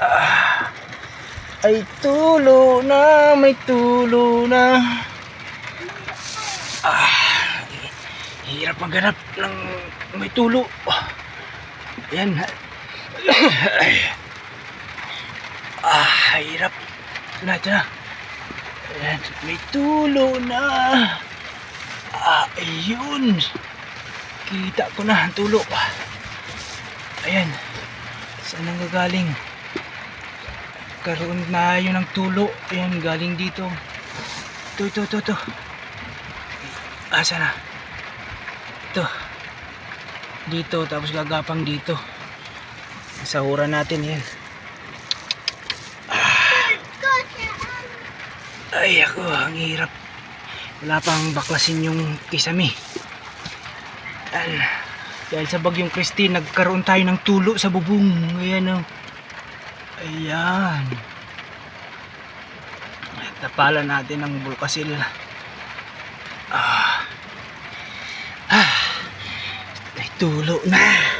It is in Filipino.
Ah, ay tulo na, may tulo na. Ah, hirap maghanap ng may tulo. Ah, Ayan. Ay. Ah, hirap. Ito na, ito na. Ayan, may tulo na. Ah, ayun. Kita ko na ang tulo. Ayan. Saan ang gagaling? Karoon na yun ng tulo. Ayan, galing dito. Ito, ito, ito, ito. Asa na? Ito. Dito, tapos gagapang dito. Sahuran natin yan. Ay, ako, ang hirap. Wala pang baklasin yung kisame. Ayan. Dahil sa bagyong Christine, nagkaroon tayo ng tulo sa bubong. Ayan o. Ayan. At Napalan natin ng bulkasil. Ah. Ah. Tulo na.